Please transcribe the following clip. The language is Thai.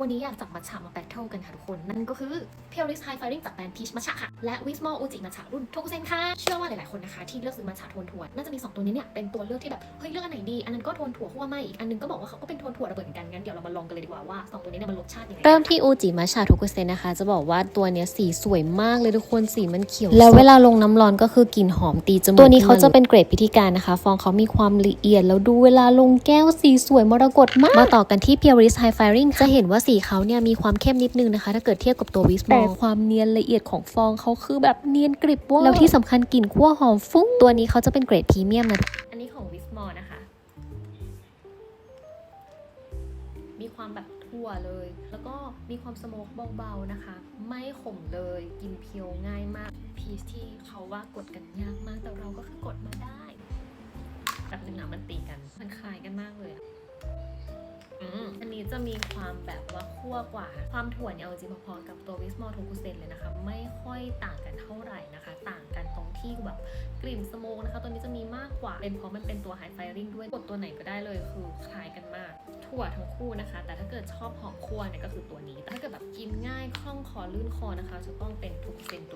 วันนี้อยากจับมัทฉะมาแบทเทิลกันค่ะทุกคน นั่นก็คือ p u r i s High Firing จากแบรนด์ Peach Matcha ค่ะ และ Wismol Uji Matcha รุ่นโทกุเซนค่ะ เชื่อว่าหลายๆคนนะคะ ที่เลือกซื้อมัทฉะโทนถั่วน่าจะมี 2 ตัวนี้เนี่ยเป็นตัวเลือกที่แบบ เฮ้ย เลือกอันไหนดี อันนั้นก็โทนถั่วคั่วไหมอีกอันนึงก็บอกว่าเขาก็เป็นโทนถั่วระเบิดเหมือนกันงั้นเดี๋ยวเรามาลองกันเลยดีกว่าว่าสองตัวนี้เนี่ยมันรสชาติยังไงเริ่มที่อูจิมัชชาทุกุเซนนะคะ จะบอกว่าตัวเนี้ยสีสวยมากเลยทุกคนสีมันเขียวแล้วเวลาลงน้ำร้อนก็คือกลิ่นหอมตีจมูกตัวนี้เขาจะเป็นเกรดพิธีการนะคะ ฟองเขามีความละเอียดแล้วดูเวลาลงแก้วสีสวยมรกตมากมาต่อกันที่ Puris High Firing จะเห็นว่าสีเขาเนี่ยมีความเข้มนิดนึงนะคะ ถ้าเกิดเทียบกับตัววิสแต่ความเนียนละเอียดของฟองเขาคือแบบเนียนกริบเว่าแล้วที่สำคัญกลิ่นคั่วหอมฟุ้ง ตัวนี้เขาจะเป็นเกรดพรีเมียมนะอันนี้ของ Wismol นะคะ มีความแบบทั่วเลย แล้วก็มีความสโมกเบาๆนะคะ ไม่ขมเลยกินเพียวง่ายมากพีซที่เขาว่ากดกันยากมากแต่เราก็คือกดมาได้ จะมีความแบบว่าคั่วกว่า ความถั่วเนี่ยเอาจริงพอๆกับตัววิสมอลทูกุเซนเลยนะคะ ไม่ค่อยต่างกันเท่าไหร่นะคะ ต่างกันตรงที่แบบกลิ่นสโมกนะคะ ตัวนี้จะมีมากกว่า เป็นเพราะมันเป็นตัวไฮไฟริงด้วยกดตัวไหนก็ได้เลยคือคล้ายกันมาก ถั่วทั้งคู่นะคะ แต่ถ้าเกิดชอบหอมคั่วเนี่ยก็คือตัวนี้ แต่ถ้าเกิดแบบกินง่ายคล่องคอลื่นคอนะคะ จะต้องเป็นทุกเซนตัว